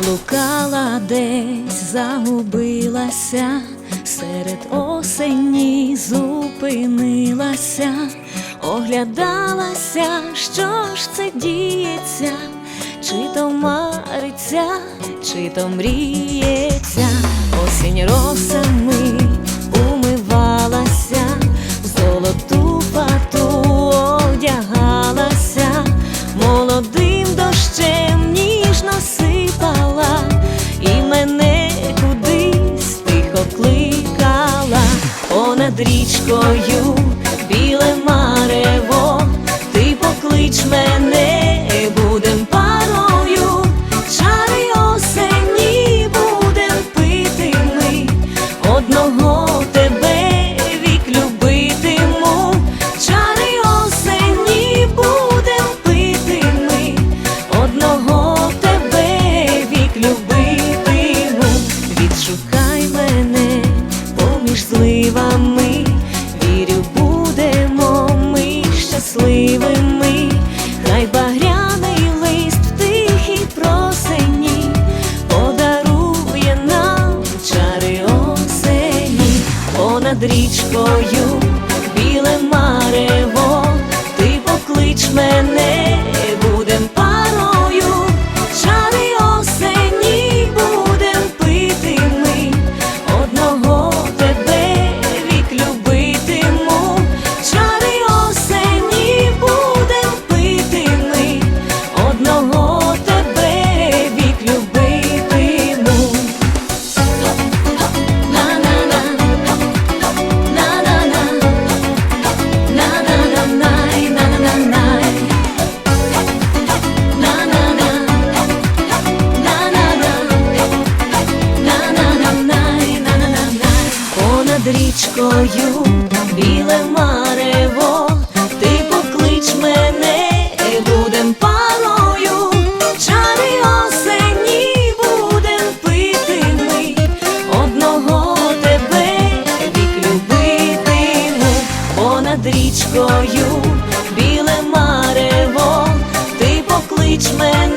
Блукала десь, загубилася, серед осені зупинилася, оглядалася, що ж це діється, чи то мариться, чи то мріється, осінь росами. річкою, біле марево, ти поклич мене. над річкою, біле марево, ти поклич мене, будем парою, чари осені будем пити ми, одного тебе вік любитиму, понад річкою, біле марево, ти поклич мене.